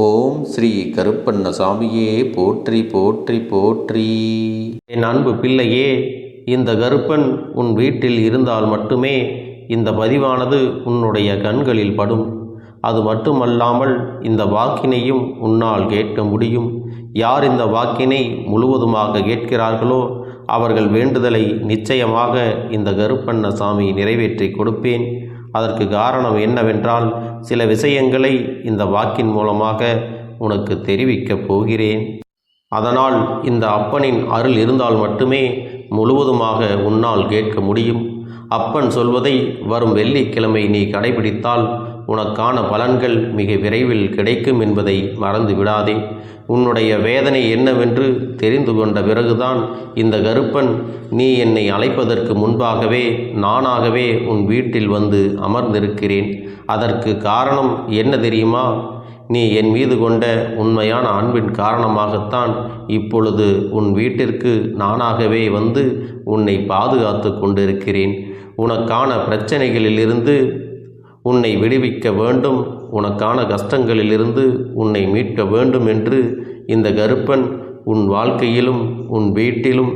ஓம் ஸ்ரீ கருப்பண்ண சாமியே போற்றி போற்றி போற்றி. என் அன்பு பிள்ளையே இந்த கருப்பன் உன் வீட்டில் இருந்தால் மட்டுமே இந்த பதிவானது உன்னுடைய கண்களில் படும். அது மட்டுமல்லாமல் இந்த வாக்கினையும் உன்னால் கேட்க முடியும். யார் இந்த வாக்கினை முழுவதுமாக கேட்கிறார்களோ அவர்கள் வேண்டுதலை நிச்சயமாக இந்த கருப்பண்ண சாமி நிறைவேற்றி கொடுப்பேன். அதற்கு காரணம் என்னவென்றால் சில விஷயங்களை இந்த வாக்கின் மூலமாக உனக்கு தெரிவிக்கப் போகிறேன். அதனால் இந்த அப்பனின் அருள் இருந்தால் மட்டுமே முழுவதுமாக உன்னால் கேட்க முடியும். அப்பன் சொல்வதை வரும் வெள்ளிக்கிழமை நீ கடைபிடித்தால் உனக்கான பலன்கள் மிக விரைவில் கிடைக்கும் என்பதை மறந்து விடாதே உன்னுடைய வேதனை என்னவென்று தெரிந்து கொண்ட பிறகுதான் இந்த கருப்பன் நீ என்னை அழைப்பதற்கு முன்பாகவே நானாகவே உன் வீட்டில் வந்து அமர்ந்திருக்கிறேன். அதற்கு காரணம் என்ன தெரியுமா? நீ என் மீது கொண்ட உண்மையான அன்பின் காரணமாகத்தான் இப்பொழுது உன் வீட்டிற்கு நானாகவே வந்து உன்னை பாதுகாத்து கொண்டிருக்கிறேன். உனக்கான பிரச்சனைகளிலிருந்து உன்னை விடுவிக்க வேண்டும். உனக்கான கஷ்டங்களிலிருந்து உன்னை மீட்க வேண்டும் என்று இந்த கருப்பன் உன் வாழ்க்கையிலும் உன் வீட்டிலும்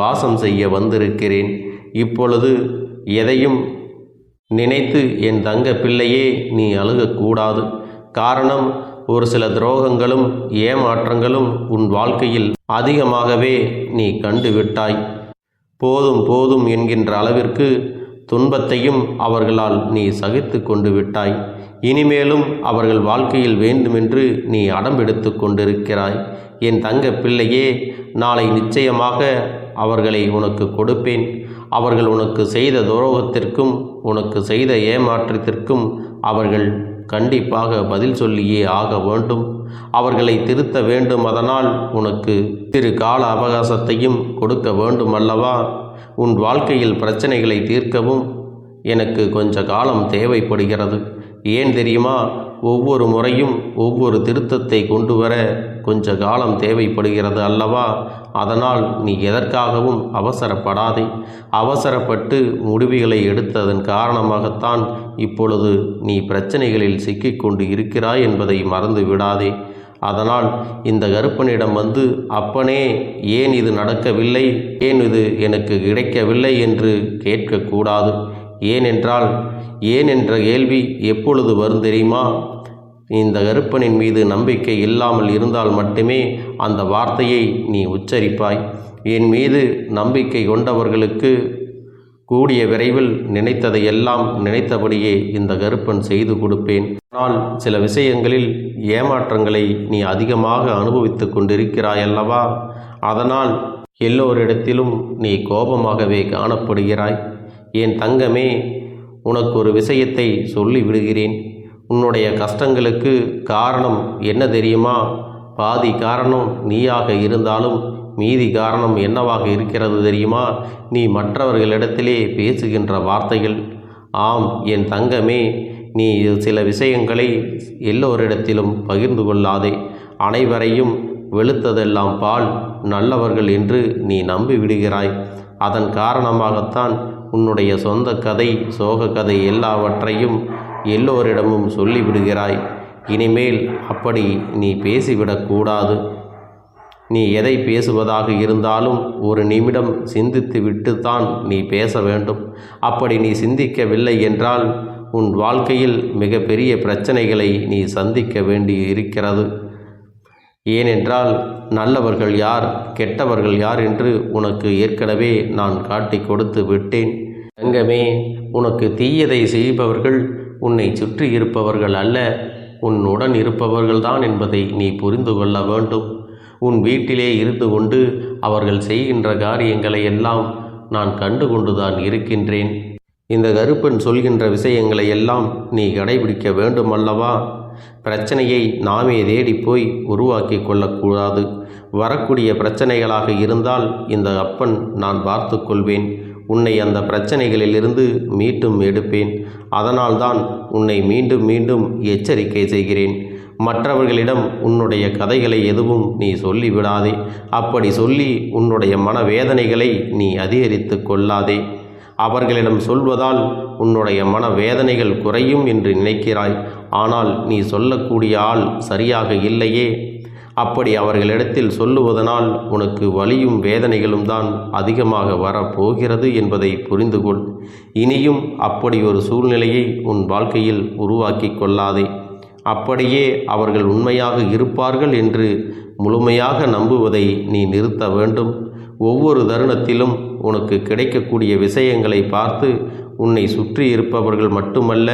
வாசம் செய்ய வந்திருக்கிறேன். இப்பொழுது எதையும் நினைத்து என் தங்க பிள்ளையே நீ அழுகக்கூடாது. காரணம் ஒரு சில துரோகங்களும் ஏமாற்றங்களும் உன் வாழ்க்கையில் அதிகமாகவே நீ கண்டுவிட்டாய் போதும் போதும் என்கின்ற அளவிற்கு துன்பத்தையும் அவர்களால் நீ சகித்து கொண்டு விட்டாய். இனிமேலும் அவர்கள் வாழ்க்கையில் வேண்டுமென்று நீ அடம்பெடுத்து கொண்டிருக்கிறாய். என் தங்க பிள்ளையே நாளை நிச்சயமாக அவர்களை உனக்கு கொடுப்பேன். அவர்கள் உனக்கு செய்த துரோகத்திற்கும் உனக்கு செய்த ஏமாற்றத்திற்கும் அவர்கள் கண்டிப்பாக பதில் சொல்லியே ஆக வேண்டும். அவர்களை திருத்த வேண்டும். அதனால் உனக்கு திரு கால அவகாசத்தையும் கொடுக்க வேண்டும் அல்லவா உன் வாழ்க்கையில் பிரச்சனைகளை தீர்க்கவும் எனக்கு கொஞ்ச காலம் தேவைப்படுகிறது. ஏன் தெரியுமா? ஒவ்வொரு முறையும் ஒவ்வொரு திருத்தத்தை கொண்டு வர கொஞ்ச காலம் தேவைப்படுகிறது அல்லவா? அதனால் நீ எதற்காகவும் அவசரப்படாதே. அவசரப்பட்டு முடிவுகளை எடுத்ததன் காரணமாகத்தான் இப்பொழுது நீ பிரச்சனைகளில் சிக்கிக்கொண்டு இருக்கிறாய் என்பதை மறந்து விடாதே. அதனால் இந்த கருப்பனிடம் வந்து அப்பனே ஏன் இது நடக்கவில்லை? ஏன் இது எனக்கு கிடைக்கவில்லை? என்று கேட்கக்கூடாது. ஏனென்றால் ஏன் என்ற கேள்வி எப்பொழுது வரும் தெரியுமா? இந்த கருப்பனின் மீது நம்பிக்கை இல்லாமல் இருந்தால் மட்டுமே அந்த வார்த்தையை நீ உச்சரிப்பாய். என் மீது நம்பிக்கை கொண்டவர்களுக்கு கூடிய விரைவில் நினைத்ததை எல்லாம் நினைத்தபடியே இந்த கருப்பன் செய்து கொடுப்பேன். ஆனால் சில விஷயங்களில் ஏமாற்றங்களை நீ அதிகமாக அனுபவித்து கொண்டிருக்கிறாயல்லவா? அதனால் எல்லோரிடத்திலும் நீ கோபமாகவே காணப்படுகிறாய். என் தங்கமே உனக்கு ஒரு விஷயத்தை சொல்லி விடுகிறேன் உன்னுடைய கஷ்டங்களுக்கு காரணம் என்ன தெரியுமா? பாதி காரணம் நீயாக இருந்தாலும் மீதி காரணம் என்னவாக இருக்கிறது தெரியுமா? நீ மற்றவர்களிடத்திலே பேசுகின்ற வார்த்தைகள். ஆம் என் தங்கமே நீ சில விஷயங்களை எல்லோரிடத்திலும் பகிர்ந்து கொள்ளாதே. அனைவரையும் வெளுத்ததெல்லாம் பால் நல்லவர்கள் என்று நீ நம்பிவிடுகிறாய். அதன் காரணமாகத்தான் உன்னுடைய சொந்த கதை சோக கதை எல்லாவற்றையும் எல்லோரிடமும் சொல்லிவிடுகிறாய். இனிமேல் அப்படி நீ பேசிவிடக்கூடாது நீ எதை பேசுவதாக இருந்தாலும் ஒரு நிமிடம் சிந்தித்து விட்டுத்தான் நீ பேச வேண்டும். அப்படி நீ சிந்திக்கவில்லை என்றால் உன் வாழ்க்கையில் மிகப்பெரிய பிரச்சனைகளை நீ சந்திக்க வேண்டி இருக்கிறது ஏனென்றால் நல்லவர்கள் யார் கெட்டவர்கள் யார் என்று உனக்கு ஏற்கனவே நான் காட்டி கொடுத்து விட்டேன். தங்கமே உனக்கு தீயதை செய்பவர்கள் உன்னை சுற்றி இருப்பவர்கள் அல்ல உன்னுடன் இருப்பவர்கள்தான் என்பதை நீ புரிந்து கொள்ள வேண்டும். உன் வீட்டிலே இருந்து கொண்டு அவர்கள் செய்கின்ற காரியங்களை எல்லாம் நான் கண்டு கொண்டுதான் இருக்கின்றேன். இந்த கருப்பன் சொல்கின்ற விஷயங்களை எல்லாம் நீ கடைபிடிக்க வேண்டுமல்லவா? பிரச்சனையை நாமே தேடி போய் உருவாக்கி கொள்ளக்கூடாது. வரக்கூடிய பிரச்சனைகளாக இருந்தால் இந்த அப்பன் நான் பார்த்து கொள்வேன். உன்னை அந்த பிரச்சனைகளிலிருந்து மீட்டும் எடுப்பேன். அதனால்தான் உன்னை மீண்டும் மீண்டும் எச்சரிக்கை செய்கிறேன். மற்றவர்களிடம் உன்னுடைய கதைகளை எதுவும் நீ சொல்லிவிடாதே. அப்படி சொல்லி உன்னுடைய மனவேதனைகளை நீ அதிகரித்து கொள்ளாதே. அவர்களிடம் சொல்வதால் உன்னுடைய மனவேதனைகள் குறையும் என்று நினைக்கிறாய். ஆனால் நீ சொல்லக்கூடிய ஆள் சரியாக இல்லையே. அப்படி அவர்களிடத்தில் சொல்லுவதனால் உனக்கு வலியும் வேதனைகளும் தான் அதிகமாக வரப்போகிறது என்பதை புரிந்து கொள் இனியும் அப்படி ஒரு சூழ்நிலையை உன் வாழ்க்கையில் உருவாக்கி கொள்ளாதே. அப்படியே அவர்கள் உண்மையாக இருப்பார்கள் என்று முழுமையாக நம்புவதை நீ நிறுத்த வேண்டும். ஒவ்வொரு தருணத்திலும் உனக்கு கிடைக்கக்கூடிய விஷயங்களை பார்த்து உன்னை சுற்றி இருப்பவர்கள் மட்டுமல்ல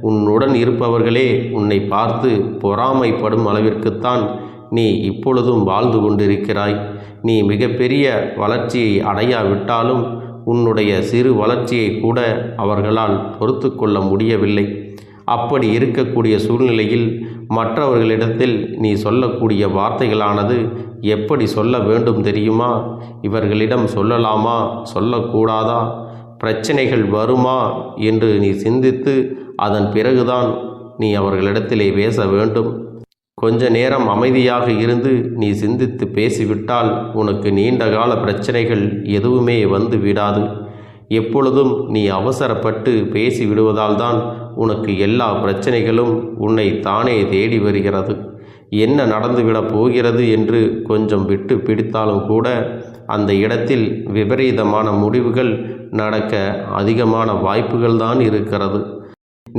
உன்னுடன் இருப்பவர்களே உன்னை பார்த்து பொறாமைப்படும் அளவிற்குத்தான் நீ இப்பொழுதும் வாழ்ந்து கொண்டிருக்கிறாய். நீ மிகப்பெரிய வளர்ச்சியை அடையாவிட்டாலும் உன்னுடைய சிறு வளர்ச்சியை கூட அவர்களால் பொறுத்து கொள்ள முடியவில்லை. அப்படி இருக்கக்கூடிய சூழ்நிலையில் மற்றவர்களிடத்தில் நீ சொல்லக்கூடிய வார்த்தைகளானது எப்படி சொல்ல வேண்டும் தெரியுமா? இவர்களிடம் சொல்லலாமா? சொல்லக்கூடாதா? பிரச்சனைகள் வருமா? என்று நீ சிந்தித்து அதன் பிறகுதான் நீ அவர்களிடத்திலே பேச வேண்டும். கொஞ்ச நேரம் அமைதியாக இருந்து நீ சிந்தித்து பேசிவிட்டால் உனக்கு நீண்ட கால பிரச்சனைகள் எதுவுமே வந்து விடாது. எப்பொழுதும் நீ அவசரப்பட்டு பேசி விடுவதால் தான் உனக்கு எல்லா பிரச்சனைகளும் உன்னை தானே தேடி வருகிறது. என்ன நடந்துவிடப் போகிறது என்று கொஞ்சம் விட்டு பிடித்தாலும் கூட அந்த இடத்தில் விபரீதமான முடிவுகள் நடக்க அதிகமான வாய்ப்புகள் தான் இருக்கிறது.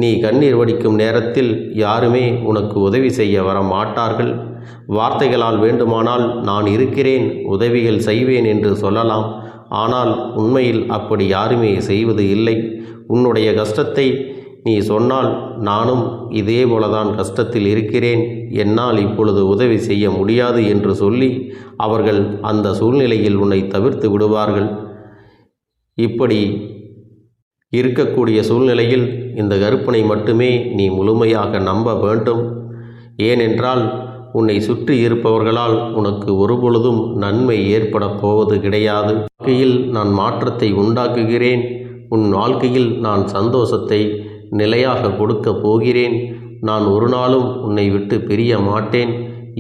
நீ கண்ணீர் வடிக்கும் நேரத்தில் யாருமே உனக்கு உதவி செய்ய வர மாட்டார்கள் வார்த்தைகளால் வேண்டுமானால் நான் இருக்கிறேன் உதவிகள் செய்வேன் என்று சொல்லலாம். ஆனால் உண்மையில் அப்படி யாருமே செய்வது இல்லை. உன்னுடைய கஷ்டத்தை நீ சொன்னால் நானும் இதே போலதான் கஷ்டத்தில் இருக்கிறேன். என்னால் இப்பொழுது உதவி செய்ய முடியாது என்று சொல்லி அவர்கள் அந்த சூழ்நிலையில் உன்னை தவிர்த்து விடுவார்கள். இப்படி இருக்கக்கூடிய சூழ்நிலையில் இந்த கருப்பனை மட்டுமே நீ முழுமையாக நம்ப வேண்டும். ஏனென்றால் உன்னை சுற்றி இருப்பவர்களால் உனக்கு ஒருபொழுதும் நன்மை ஏற்பட போவது கிடையாது. வாழ்க்கையில் நான் மாற்றத்தை உண்டாக்குகிறேன். உன் வாழ்க்கையில் நான் சந்தோஷத்தை நிலையாக கொடுக்கப் போகிறேன். நான் ஒரு நாளும் உன்னை விட்டு பிரிய மாட்டேன்.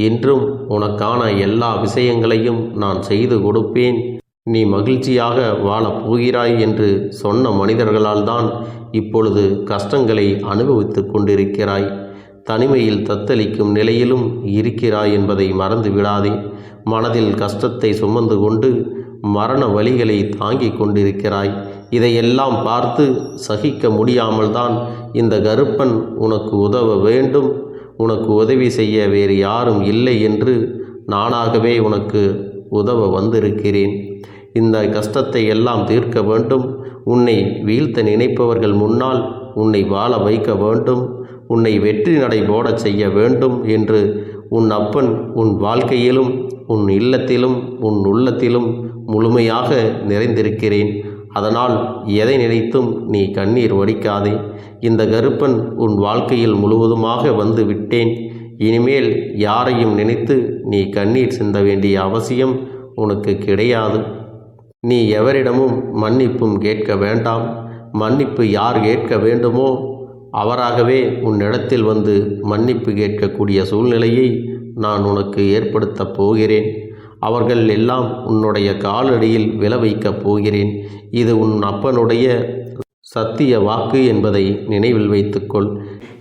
என்றும் உனக்கான எல்லா விஷயங்களையும் நான் செய்து கொடுப்பேன். நீ மகிழ்ச்சியாக வாழப் போகிறாய் என்று சொன்ன மனிதர்களால் தான் இப்பொழுது கஷ்டங்களை அனுபவித்து கொண்டிருக்கிறாய். தனிமையில் தத்தளிக்கும் நிலையிலும் இருக்கிறாய் என்பதை மறந்து விடாதே. மனதில் கஷ்டத்தை சுமந்து கொண்டு மரண வலிகளை தாங்கிக் கொண்டிருக்கிறாய். இதையெல்லாம் பார்த்து சகிக்க முடியாமல் தான் இந்த கருப்பன் உனக்கு உதவ வேண்டும். உனக்கு உதவி செய்ய வேறு யாரும் இல்லை என்று நானாகவே உனக்கு உதவ வந்திருக்கிறேன். இந்த கஷ்டத்தை எல்லாம் தீர்க்க வேண்டும். உன்னை வீழ்த்த நினைப்பவர்கள் முன்னால் உன்னை வாழ வைக்க வேண்டும். உன்னை வெற்றி நடை போடச் செய்ய வேண்டும் என்று உன் அப்பன் உன் வாழ்க்கையிலும் உன் இல்லத்திலும் உன் உள்ளத்திலும் முழுமையாக நிறைந்திருக்கிறேன். அதனால் எதை நினைத்தும் நீ கண்ணீர் வடிக்காதே. இந்த கருப்பன் உன் வாழ்க்கையில் முழுவதுமாக வந்து விட்டேன். இனிமேல் யாரையும் நினைத்து நீ கண்ணீர் சிந்த வேண்டிய அவசியம் உனக்கு கிடையாது. நீ எவரிடமும் மன்னிப்பும் கேட்க வேண்டாம். மன்னிப்பு யார் கேட்க வேண்டுமோ அவராகவே உன்னிடத்தில் வந்து மன்னிப்பு கேட்கக்கூடிய சூழ்நிலையை நான் உனக்கு ஏற்படுத்தப் போகிறேன். அவர்கள் எல்லாம் உன்னுடைய காலடியில் விழ வைக்கப் போகிறேன். இது உன் அப்பனுடைய சத்திய வாக்கு என்பதை நினைவில் வைத்துக்கொள்.